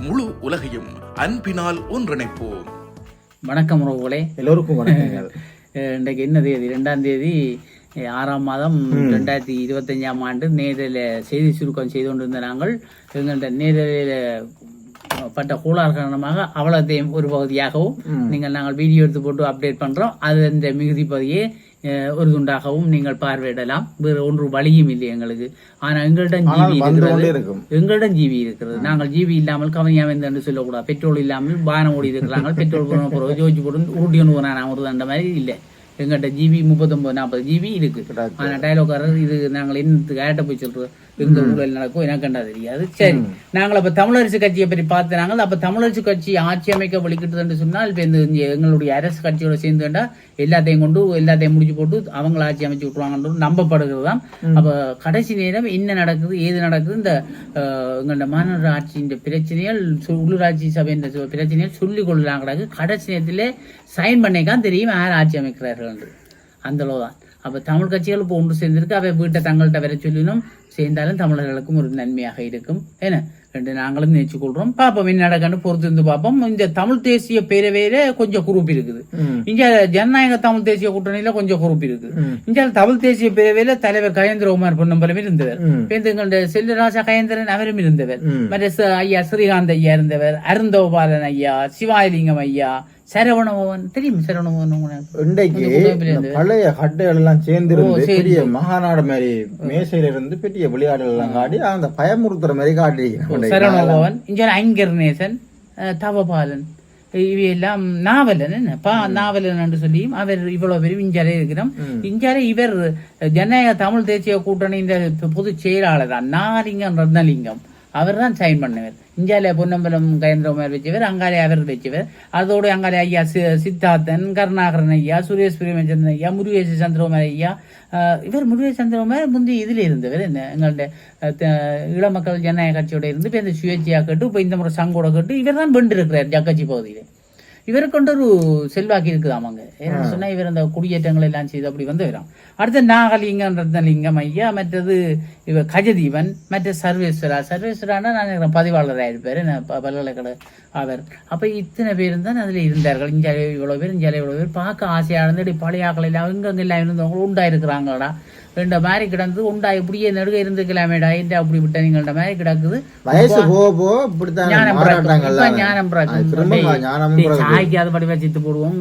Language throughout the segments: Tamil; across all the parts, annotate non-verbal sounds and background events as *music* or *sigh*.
முழு உலகையும் அன்பினால் ஒன்றிணைப்போம். வணக்கம் உறவுகளே. எல்லோருக்கும் வணக்கங்கள். *laughs* அஹ் இன்றைக்கு என்ன தேதி? ரெண்டாம் தேதி ஆறாம் மாதம் ரெண்டாயிரத்தி இருபத்தஞ்சாம் ஆண்டு நேரில் செய்தி சுருக்கம் செய்து கொண்டிருந்த நாங்கள். எங்கள்கிட்ட நேரில் பட்ட கோளாறு காரணமாக அவலத்தையும் ஒரு பகுதியாகவும் நீங்கள் நாங்கள் வீடியோ எடுத்து போட்டு அப்டேட் பண்றோம். அது இந்த மிகுதி பகுதியை ஒரு துண்டாகவும் நீங்கள் பார்வையிடலாம் வேறு ஒன்று வழியும் இல்லை எங்களுக்கு ஆனா எங்களிடம் ஆனால் ஜிபி வந்து இருக்கிறது எங்களிடம் ஜிபி இருக்கிறது நாங்கள் ஜிபி இல்லாமல் கவனியாமல் என்று சொல்லக்கூடாது பெட்ரோல் இல்லாமல் பானம் ஓடி இருக்கிறாங்க பெட்ரோல் போன பிறகு ஜோதிச்சு போட்டு ஊட்டி ஒன்று போனா ஒரு அந்த மாதிரி இல்லை எங்கள்கிட்ட ஜிபி முப்பத்தொன்பது நாற்பது ஜிபி இருக்கு. கிடாக்கு. ஆனா டைலாக்காரர் இது நாங்கள் என்னத்துக்கு ஆட்ட போய் சொல்றோம் எங்க ஊழல் நடக்கும் எனக்கு கண்டா தெரியாது. சரி நாங்கள் அப்ப தமிழரசு கட்சியை பற்றி பார்த்து நாங்கள் அப்ப தமிழரசு கட்சி ஆட்சி அமைக்க வலிக்கிட்டு என்று சொன்னால் இப்ப இந்த எங்களுடைய அரசு கட்சியோட சேர்ந்து வேண்டா எல்லாத்தையும் கொண்டு எல்லாத்தையும் முடிச்சு போட்டு அவங்கள ஆட்சி அமைச்சு விட்டுருவாங்கன்றது நம்பப்படுகிறது தான். அப்ப கடைசி நேரம் என்ன நடக்குது ஏது நடக்குது இந்த எங்களோட மாநகர ஆட்சியின் பிரச்சனைகள் சு- உள்ளூராட்சி சபையின் இந்த பிரச்சனைகள் சொல்லிக் கொள்ளலாம் கிடக்கு கடைசி நேரத்திலே சைன் பண்ணிக்கான் தெரியும் யார் ஆட்சி அமைக்கிறார்கள். என்று அந்த அளவு தான். அப்ப தமிழ் கட்சிகள் இப்போ ஒன்று சேர்ந்திருக்கு அவை வீட்டை தங்கள்கிட்ட வர சொல்லினும் சேர்ந்தாலும் தமிழர்களுக்கும் ஒரு நன்மையாக இருக்கும். என்ன? ரெண்டு நாங்களும் நினைச்சு கொள்றோம் பாப்போம் என்ன நடக்கன்னு பொறுத்து இருந்து பார்ப்போம் இந்த தமிழ் தேசிய பேரவையில கொஞ்சம் குரூப் இருக்குது. இங்க ஜனநாயக தமிழ் தேசிய கூட்டணியில கொஞ்சம் குரூப் இருக்குது. இங்க தமிழ் தேசிய பேரவையில தலைவர் கயேந்திரகுமார் பொன்னம்பலம் இருந்தவர். எங்களுடைய செல்வராஜா கயேந்திரன் அவரும் இருந்தவர். மற்ற ஐயா ஸ்ரீகாந்த் ஐயா இருந்தவர். அருந்தோபாலன் ஐயா சிவாலிங்கம் ஐயா சரவணபவன் தெரியும் சரவணபவன்? இன்றைக்கு இந்த பழைய கட்டைகள் எல்லாம் சேர்ந்திருந்து ஓ, சரி, பெரிய மகாநாடு மாதிரி மேசையில இருந்து பெரிய விளையாடுகள் எல்லாம் காட்டி அந்த பயமுறுத்துற மாதிரி காட்டியிருக்கிறாங்க சரவணபவன் இங்க ஐங்கர்நேசன் தவபாலன் இவையெல்லாம் நாவலன் என்ன? பா நாவலன் என்று சொல்லியும் அவர் இவ்வளவு பேரும் இஞ்சாலே இருக்கிறோம். இஞ்சாலே இவர் ஜனநாயக தமிழ் தேசிய கூட்டணியின் பொதுச் செயலாளர் தான் நாலிங்கம் ரத்னலிங்கம். அவர் தான் சைன் பண்ணவர். இந்தியாவிலே பொன்னம்பலம் கயந்திரகுமார் வச்சவர் அங்காலே அவர் வச்சவர் அதோடு அங்காலே ஐயா சி- சித்தார்த்தன் கருணாகரன் ஐயா சுரேஷ் பிரேமச்சந்திரன் ஐயா முருகேஷ் சந்திரகுமார் ஐயா இவர் முருகேஷ் சந்திரகுமார் முந்தி இதில் இருந்தவர். என்ன எங்களுடைய இளமக்கள் ஜனநாயக கட்சியோட இருந்து இப்போ இந்த சுயேட்சையாக கேட்டு இப்போ இந்த முறை சங்கோட கேட்டு இவர் தான் வென்றிருக்கிறார் ஜக்கச்சி பகுதியில். இவருக்கு கொண்டு ஒரு செல்வாக்கு இருக்குதாமாங்க? ஏன்னு சொன்னா இவர் அந்த குடியேற்றங்கள் எல்லாம் செய்து அப்படி வந்து வரும் அடுத்து நாகலிங்கம் ரத்னலிங்கம் ஐயா மற்றது இவர் கஜதீவன் மற்ற சர்வேஸ்வரா. சர்வேஸ்வரானா நான் பதிவாளராக இருப்பார் பல்கலைக்கழக அவர் அப்ப இத்தனை பேரும் தான் அதுல இருந்தார்கள். இஞ்சாலே இவ்வளவு பேர் இஞ்சாலே இவ்வளவு பேர். பார்க்க ஆசையா இருந்து பழைய ஆக்கள் எல்லாம் இங்கங்க எல்லாம் இருந்தவங்க உண்டாயிருக்கிறாங்கடா. ரெண்டு மாதிரி கிடந்து உண்டா இப்படியே நெடுக இருந்துக்கலாமேடா இந்த அப்படி விட்ட? நீங்கள்ட மாதிரி கிடக்குது. வயசு போக இப்படித்தான் ஞானம் சாய்க்கு அது படிவா சித்து போடுவோம்.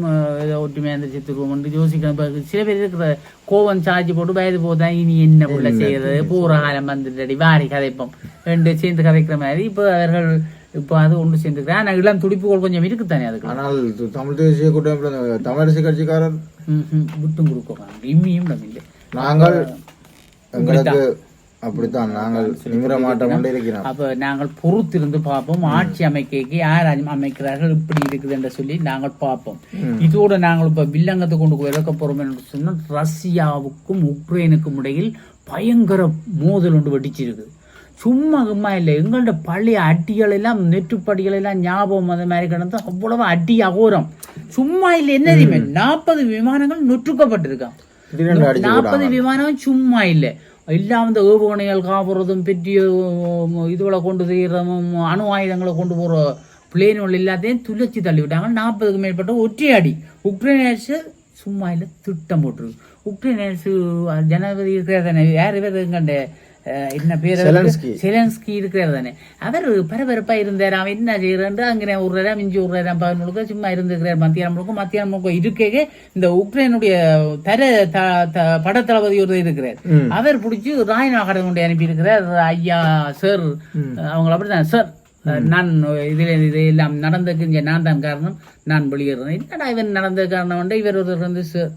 ஒற்றுமையா இருந்து சித்து போடுவோம் யோசிக்கணும் சில பேர் இருக்கிற கோவம் சாய்ச்சி போட்டு வயது போதா இனி என்ன புள்ள செய்யறது? பூர காலம் வந்துட்டடி வாரி கதைப்போம். ரெண்டு சேர்ந்து கதைக்கிற மாதிரி. இப்ப அவர்கள் இப்ப அது ஒன்று சேர்ந்துக்கிறேன் ஆனா இளம் துடிப்புகள் கொஞ்சம் இருக்குத்தானே அதுக்கு? ஆனால் தமிழ் தேசிய இந்த தமிழரசு கட்சிக்காரர். விட்டும் கொடுக்குறாங்க இம்மியும் நம்ம இல்லை நாங்கள் எங்களுக்கு அப்படித்தான். நாங்கள் நிமிர மாட்டோம் கொண்டு இருக்கிறோம். அப்ப நாங்கள் பொறுத்திருந்து பார்ப்போம். ஆட்சி அமைக்கைக்கு யார் அமை- அமைக்கிறார்கள் இப்படி இருக்குது என்று சொல்லி நாங்கள் பார்ப்போம். இதோட நாங்கள் இப்ப வில்லங்கத்தை கொண்டு இறக்க போறோம் என்று சொன்னால் ரஷ்யாவுக்கும் உக்ரைனுக்கும் இடையில் பயங்கர மோதல் ஒன்று வெடிச்சிருக்கு சும்மா சும்மா இல்லை. எங்கள்ட்ட பழைய அட்டிகள் எல்லாம் நெற்றுப்படிகள் எல்லாம் ஞாபகம் அந்த மாதிரி கிடந்து அவ்வளவு அடி அகோரம். சும்மா இல்லை. என்ன நாற்பது விமானங்கள் நொற்றுக்கப்பட்டிருக்கான் நாற்பது விமானம் சும்மா இல்லை எல்லாம் வந்து ஏவுகணைகள் காப்புறதும் பெரிய இதுகளை கொண்டு செய்யறதும் அணு ஆயுதங்களை கொண்டு போற பிளேன்கள் எல்லாத்தையும் துளைச்சி தள்ளி விட்டாங்க நாற்பதுக்கு மேற்பட்ட ஒற்றை அடி உக்ரைன் அரசு சும்மா இல்லை திட்டம் போட்டுருக்கு உக்ரைன் அரசு ஜனாதிபதி இருக்கிறார் தானே யார் எங்கண்ட அஹ், என்ன பேர்? செலன்ஸ்கி. இருக்கிறார் தானே. அவர் பரபரப்பா இருந்தார். அவன் என்ன செய்யறான் அங்கே விடுறாரா மிஞ்சி விடுறாரா பகல் முழுக்க சும்மா இருந்துக்கிறார் மத்தியானம் முழுக்க மத்தியானம் முழுக்க இருக்கே இந்த உக்ரைனுடைய தர த- த- படத்தளபதி ஒரு இருக்கிறார். அவர் பிடிச்சி ராய் நாகரம் கொண்டு அனுப்பி இருக்கிறார் ஐயா சார் அவங்க அப்படிதான் சார் நான் இதுல இது எல்லாம் நடந்ததுக்கு இங்க நான் தான் காரணம். நான் வெளியேறேன் என்னடா இவன் நடந்த காரணம் வந்து இவர் ஒருத்தர் வந்து சார்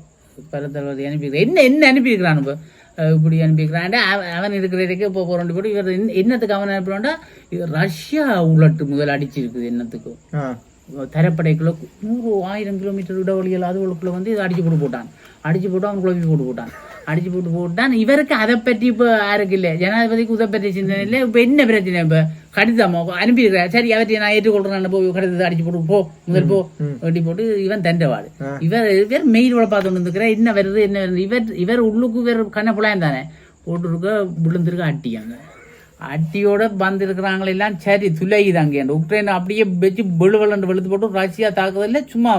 பரத்தளபதி அனுப்பியிருக்கிறார். என்ன என்ன அனுப்பியிருக்கிறான் இப்போ? இப்படி அனுப்பியிருக்கிறான். அவன் அவன் இருக்கிறதுக்கு இப்போ போறோண்டு போட்டு இவர் என்ன- என்னத்துக்கு அவன் அனுப்புறான்டா இது ரஷ்யா உலட்டு முதல் அடிச்சிருக்குது என்னத்துக்கும். ஆ. தரப்படைக்குள்ள நூறு ஆயிரம் கிலோமீட்டர் இடைவெளிகள் அதுகளுக்குள்ள வந்து இதை அடிச்சு போட்டு போட்டான். அடிச்சு போட்டு அவன் குழப்பி போட்டு போட்டான். அடிச்சு போட்டு போட்டான். இவருக்கு அதை பற்றி இப்போ யாருக்கு இல்லை? ஜனாதிபதிக்கு உதை பற்றி சிந்தனை இல்லை? இப்போ என்ன பிரச்சனை இப்போ? கடிதம் அனுப்பியிருக்கிறேன் சரி அவற்றை நான் ஏற்றுக்கொள்றேன் போய் கடிதத்தை அடிச்சு போட்டு போ முதல் போ வெட்டி போட்டு இவன் தண்டவாடு இவர் இவர் மெயில் வேலை பார்த்து வந்துருக்கிற என்ன வருது என்ன வருது? இவர் இவர் உள்ளுக்கு இவர் கண்ண புலாயம் தானே? போட்டுருக்க விழுந்திருக்க அட்டியாங்க அட்டியோட வந்திருக்கிறாங்களே எல்லாம் சரி துளையுதாங்க அந்த உக்ரைன் அப்படியே வச்சு வெளுவலண்டு வெளுத்து போட்டு ரஷ்யா தாக்குதல்ல சும்மா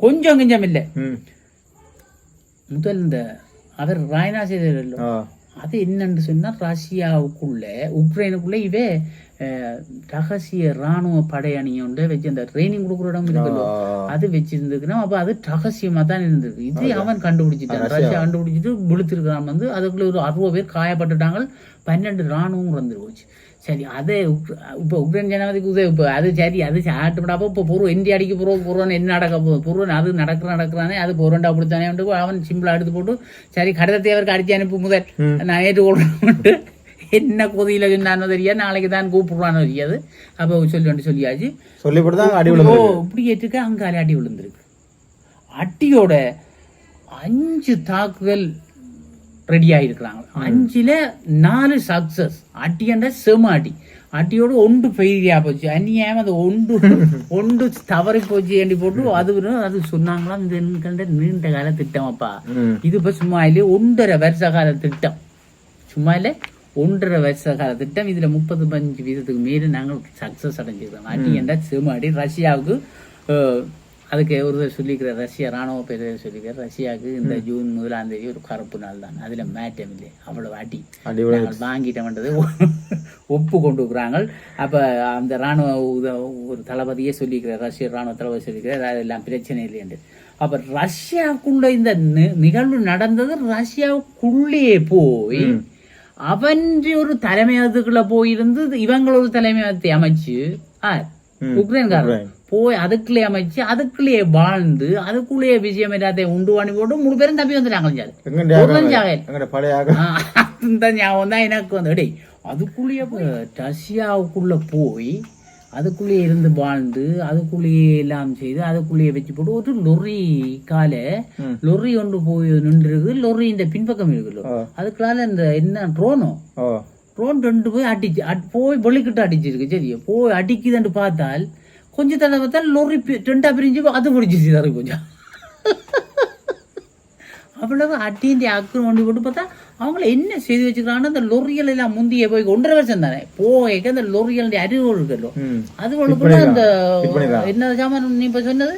கொஞ்சம் கொஞ்சம் இல்லை. முதல் இந்த அவர் ராயனா செய்ததில்லை ஆ. அது என்னன்னு சொன்னா ரஷ்யாவுக்குள்ள உக்ரைனுக்குள்ள இவே ரகசிய ராணுவ படையணியை உண்டு வச்சு அந்த ட்ரைனிங் கொடுக்குற இடம் இருக்குல்ல அது வச்சிருந்துக்குன்னா அப்ப அது ரகசியமா தான் இருந்தது. இது அவன் கண்டுபிடிச்சிட்டான். ரஷ்யா கண்டுபிடிச்சிட்டு விழுத்திருக்கிறான் வந்து அதுக்குள்ள ஒரு அறுபது பேர் காயப்பட்டுட்டாங்க. பன்னெண்டு ராணுவம் இறந்து போச்சு. சரி அதே இப்ப உக்ரைன் ஜனாதிபதிக்கு உதவி இப்போ அது சரி அது ஆட்டுப்படாப்போ இப்போ பொருள் இந்திய அடிக்க போகிறோம் பொருள் என்ன நடக்க போகுது பொருள் அது நடக்கிற நடக்கிறானே அது பொருண்டா வந்து அவன் சிம்பிளா எடுத்து போட்டு சரி கடிதத்தை அவருக்கு அடிச்சு அனுப்பு முதல். நான் ஏற்றுக்கொள்றேன்ட்டு என்ன கொதியில சொன்னானோ தெரியாது. நாளைக்கு தான் கூப்பிடுறானோ தெரியாது. அப்போ சொல்லி சொல்லியாச்சு. சொல்லிவிட்டு அடி ஓ இப்படி ஏற்றுக்க அங்கால அடி விழுந்திருக்கு. அட்டியோட அஞ்சு தாக்குதல் ரெடி ஆயிருக்கிறாங்க. அஞ்சுல நாலு சக்சஸ் அட்டியண்ட செம அடி அட்டியோட ஒன்று பெய்யா போச்சு. அந்நியாயம் அது ஒன்று *laughs* ஒன்று தவறி போச்சு ஏண்டி போட்டு? அது அது சொன்னாங்களாம் இது என்கிட்ட நீண்ட கால திட்டம் அப்பா. இது இப்ப சும்மா இல்லையே ஒன்றரை வருஷ கால திட்டம். சும்மா இல்லை ஒன்றரை வருஷ கால திட்டம். இதுல முப்பது பஞ்சு வீதத்துக்கு மீறி நாங்கள் சக்சஸ் அடைஞ்சிருக்கோம் அடி என்ற செமாடி ரஷ்யாவுக்கு அதுக்கு ஒரு சொல்லிக்கிற ரஷ்யா ராணுவ பேர் சொல்லிக்கிற ரஷ்யாவுக்கு இந்த ஜூன் முதலாம் தேதி ஒரு கருப்பு நாள் தான். அதுல மேட்டம் இல்லை. அவ்வளவு அடி. நாங்கள் வாங்கிட்டோம்ன்றது ஒப்பு கொண்டு இருக்கிறாங்க அப்ப அந்த ராணுவ ஒரு தளபதியே சொல்லிக்கிறார் ரஷ்ய ராணுவ தளபதி சொல்லிக்கிறார் அதெல்லாம் பிரச்சனை இல்லைன்னு அப்ப ரஷ்யாவுக்குள்ள இந்த நிகழ்வு நடந்தது ரஷ்யாவுக்குள்ளே போய் அவன் ஒரு தலைமையகத்துக்குள்ள போயிருந்து இவங்கள ஒரு தலைமையகத்தை அமைச்சு. உக்ரைன்காரன் உக்ரைன். போய் அதுக்குள்ளே அமைச்சு அதுக்குள்ளேயே வாழ்ந்து அதுக்குள்ளேயே விஷயம் எல்லாத்தையும் உண்டு பண்ணி போட்டு மூணு பேரும் தப்பி வந்துட்டாங்க ஞாபகம் தான் எனக்கு வந்து. அதுக்குள்ளேயே ரஷ்யாவுக்குள்ள போய் அதுக்குள்ளேயே இருந்து வாழ்ந்து அதுக்குள்ளேயே எல்லாம் செய்து அதுக்குள்ளேயே வச்சு போட்டு ஒரு லொரி கால. லொரி ஒன்று போய் நின்றுருக்கு லொரி இந்த பின்பக்கம் இருக்குல்ல. அதுக்குள்ளால இந்த என்ன ட்ரோனோ? ட்ரோன் ரெண்டு போய் அடிச்சு அட்- போய் வெளிக்கிட்டு அடிச்சிருக்கு சரி போய் அடிக்குதுன்னு பார்த்தால் கொஞ்ச தடவை பார்த்தா லொரி ரெண்டா பிரிஞ்சு அது பிடிச்சிச்சு தர கொஞ்சம். அவ்வளவு அட்டியின் அக்கு ஒண்டி போட்டு பார்த்தா அவங்கள என்ன செய்து வச்சுக்கிறாங்கன்னா அந்த லொரிகள் எல்லாம் முந்திய போய் ஒன்றரை வருஷம் தானே. போய்க்க அந்த லொரிகள் அறிவுகள் இருக்கല്ലോ ம். அதுகளுக்குள்ள அந்த. என்ன சாமான் நீ இப்ப சொன்னது?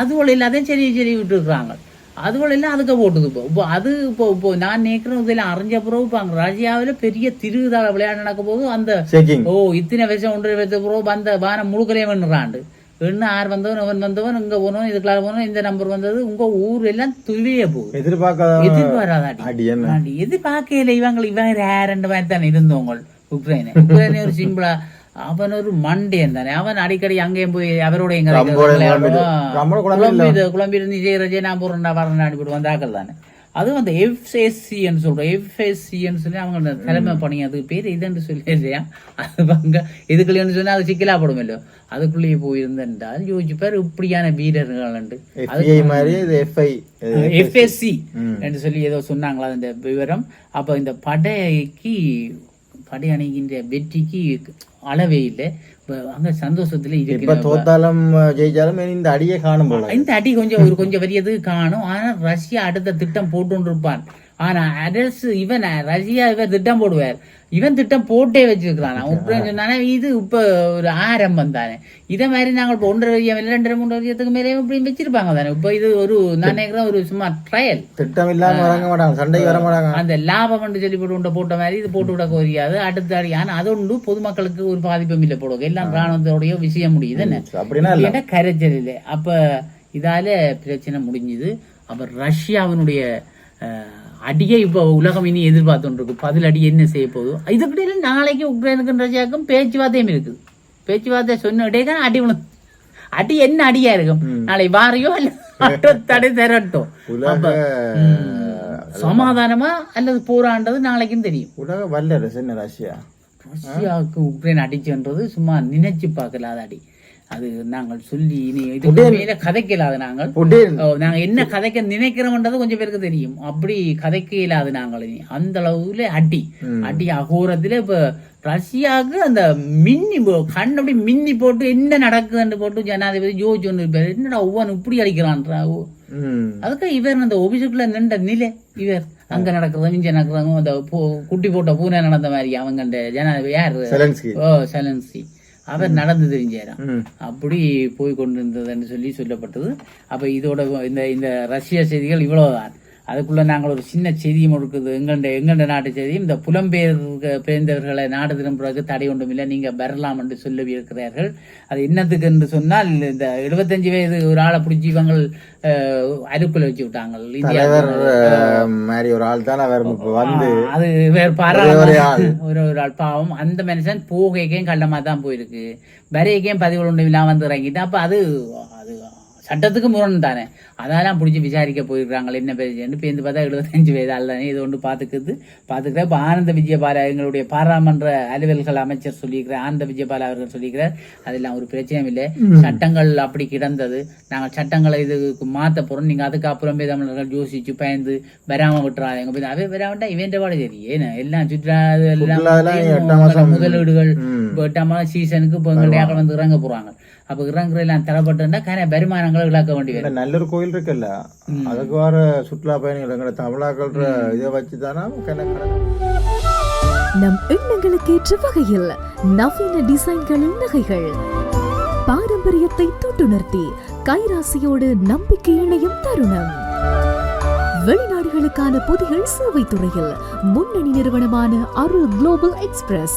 அதுகள் எல்லாத்தையும் சரி சரி விட்டுருக்குறாங்க. அதுகள் எல்லாம் அதுக்கு போட்டுது இப்போ. இப்போ அது இப்போ இப்போ நான் நினைக்கிறேன் இதெல்லாம் அறிஞ்ச பிறகு இப்போ அங்கே ரஷ்யாவில் பெரிய திருவிழா விளையாட்டு நடக்க போது அந்த ஓ இத்தனை வருஷம் ஒன்றரை வருஷம் பிறகு வந்த வானம் முழுக்கலையே வேணுறாண்டு என்ன ஆர் வந்தவன் அவன் வந்தவன் இங்க போனவன் இதுக்குள்ள போனவன் இந்த நம்பர் வந்தது உங்க ஊர் எல்லாம் துவிய போகுது. எதிர்பார்க்காத எதிர்பாராதாடி எதிர்பார்க்கல இவங்க இவங்க ரெண்டு மாதிரி தானே இருந்தவங்க உக்ரைன். உக்ரைன் ஒரு சிம்பிளா அவன் ஒரு மண்டேன் தானே. அவன் அடிக்கடி அங்கேயும் போய் அவரோட எங்க குழம்பு. குழம்பி இருந்து செய்யறதே நான் போறேன்டா வரேன் அனுப்பிட்டு வந்தாக்கள் தானே. அதுவும் அந்த எஃப்எஸ்சின்னு சொல்றோம். எஃப்எஸ்சின்னு சொல்லி அவங்க தலைமை பணி அதுக்கு பேர் இதுன்னு சொல்லி இல்லையா அது அவங்க இதுக்குள்ளேன்னு சொன்னா அது சிக்கலா படும் இல்லையோ அதுக்குள்ளேயே போயிருந்தால் யோசிச்சு பேர் இப்படியான வீரர்கள் எஃப்எஸ்சி. என்று சொல்லி ஏதோ சொன்னாங்களா அந்த விவரம். அப்ப இந்த படைக்கு படை அணிகின்ற வெற்றிக்கு அளவே இல்லை. இப்ப அங்க சந்தோஷத்துல இப்ப தோத்தாலும் ஜெயிச்சாலும் இந்த அடியே காணும் போல இந்த அடி கொஞ்சம் ஒரு கொஞ்சம் பெரியது காணும். ஆனா ரஷ்யா அடுத்த திட்டம் போட்டு இருப்பான் ஆனா அரசு இவன் ரஷ்யா இவன் திட்டம் போடுவார். இவன் திட்டம் போட்டே வச்சிருக்கிறான். உக்ரைன் சொன்னானே இது இப்ப ஒரு ஆரம்பம் தானே. இதை மாதிரி நாங்கள் இப்போ ஒன்றரை வருஷம் ரெண்டரை மூன்று வருஷத்துக்கு மேலே இப்படி வச்சிருப்பாங்க தானே. இப்ப இது ஒரு நான் நினைக்கிறேன் ஒரு சும்மா ட்ரையல் திட்டம் இல்லாம இறங்க மாட்டாங்க. சண்டைக்கு வர மாட்டாங்க. அந்த லாபம் என்று சொல்லி போட்டு உண்டை போட்ட மாதிரி இது போட்டு விட கோரியாது. அடுத்த அடி ஆனா அது உண்டு. பொதுமக்களுக்கு ஒரு பாதிப்பும் இல்லை போடுவோம் எல்லாம் ராணுவத்தோடய விஷயம் முடியுது. என்ன? கரைச்சல் இல்லை. அப்ப இதால பிரச்சனை முடிஞ்சுது. அப்ப ரஷ்யாவினுடைய அடியை இப்ப உலகம் இனி எதிர்பார்த்துட்டு இருக்கு பதில் அடி என்ன செய்ய போகுது? இதுக்கிடையில நாளைக்கு உக்ரைனுக்கும் ரஷ்யாவுக்கும் பேச்சுவார்த்தையும் இருக்குது. பேச்சுவார்த்தை சொன்ன இடையே அடி விழுந்து அடி என்ன அடியா இருக்கும்? நாளை வாரியோ அட்டோ தடை தரட்டும். சமாதானமா அல்லது போராண்டது நாளைக்கும் தெரியும். உலக வல்லரசு என்ன ரஷ்யா? ரஷ்யாவுக்கு உக்ரைன் அடிச்சுன்றது சும்மா நினைச்சு பார்க்கலாத அடி. அது நாங்கள் சொல்லி இனி இதுக்கு மேல கதைக்கலாது நாங்கள். புடேன் ஓ, நாங்க என்ன கதைக்க நினைக்கிறோம்ன்றது கொஞ்சம் பேருக்கு தெரியும். அப்படி கதைக்க இல்லாது நாங்கள் இனி. அந்த அளவுல அடி. அடி அகோரத்துல இப்ப ரஷ்யாவுக்கு அந்த மின்னி போ- கண் அப்படி மின்னி போட்டு என்ன நடக்குதுன்னு போட்டு ஜனாதிபதி ஜோதிச்சு ஒன்று இருப்பாரு. என்னடா ஒவ்வொன்று இப்படி அடிக்கிறான்றா. அதுக்கு இவர் அந்த ஒபிசுக்குள்ள நின்ற நிலை இவர். அங்க நடக்கிறதும் இங்க நடக்கிறதும் அந்த குட்டி போட்ட பூனை நடந்த மாதிரி அவங்க அந்த யாரு? செலன்ஸ்கி. ஓ செலன்சி அவர் நடந்து தெரிஞ்சாராம். அப்படி போய் கொண்டிருந்ததுன்னு சொல்லி சொல்லப்பட்டது. அப்ப இதோட இந்த இந்த ரஷ்ய செய்திகள் இவ்வளவுதான். அதுக்குள்ள நாங்கள் ஒரு சின்ன செய்தியும் இருக்குது எங்கண்ட எங்கண்ட நாட்டு செய்தியும் இந்த புலம்பெயர் பெயர்ந்தவர்களை நாடு திரும்புறதுக்கு தடை ஒன்றும் இல்லை. நீங்க வரலாம் என்று சொல்லி இருக்கிறார்கள் அது என்னத்துக்கு என்று சொன்னால் இந்த 75 வயது ஒரு ஆளை பிடிச்சி இவங்க அருக்குள்ள வச்சு விட்டாங்க. மாதிரி ஒரு ஆள் தான் அவர். வந்து அது வேற ஒரே ஒரு ஆள். ஒரு ஒரு ஆள். பாவம். அந்த மனுஷன் போகைக்கும் கள்ளமா தான் போயிருக்கு. வரைக்கும் பதிவு ஒன்று இல்லாம வந்து இறங்கிட்டு அப்ப அது அது சட்டத்துக்கு முரண் தானே. அதெல்லாம் பிடிச்சி விசாரிக்க போயிருக்காங்க என்ன பேருன்னு பேருந்து பார்த்தா எழுபத்தஞ்சு வயது அல்ல இது ஒன்று பார்த்துக்குது பார்த்துக்கிற இப்போ ஆனந்த விஜயபாலா எங்களுடைய பாராளுமன்ற அலுவல்கள் அமைச்சர் சொல்லியிருக்கிறார். ஆனந்த விஜயபாலா அவர்கள் சொல்லியிருக்கிறார் அதெல்லாம் ஒரு பிரச்சனையும் இல்லை. சட்டங்கள் அப்படி கிடந்தது. நாங்கள் சட்டங்களை இதுக்கு மாத்த போறோம். நீங்க அதுக்கு அப்புறமே தமிழர்கள் யோசிச்சு பயந்து வராம விட்டுறாங்க போய் அவே வராமட்டா இவன் பாடு சரி ஏன்னா எல்லாம் சுற்றுலா எல்லாம் முதலீடுகள். இப்போ எட்டாம் சீசனுக்கு இப்போ எங்களுடைய வந்து இறங்க போறாங்க? அப்ப இறங்குற எல்லாம் தரப்பட்டுன்னா கன வருமானங்களை இழக்க வேண்டி இந்த வரும். நல்லொரு கோயில் இருக்குல்ல. அதுக்கு வர சுற்றுலா பயணிகள் எங்களை தமிழாக்கள் இதை வச்சு தானே கணக்கு நம் எண்ணங்களுக்கேற்ற வகையில் நவீன டிசைன்களின் நகைகள். பாரம்பரியத்தை தொட்டுணர்த்தி கைராசியோடு நம்பிக்கை இணையும் தருணம். வெளிநாடுகளுக்கான பொதிகள் சேவை துறையில் முன்னணி நிறுவனமான அருள் குளோபல் எக்ஸ்பிரஸ்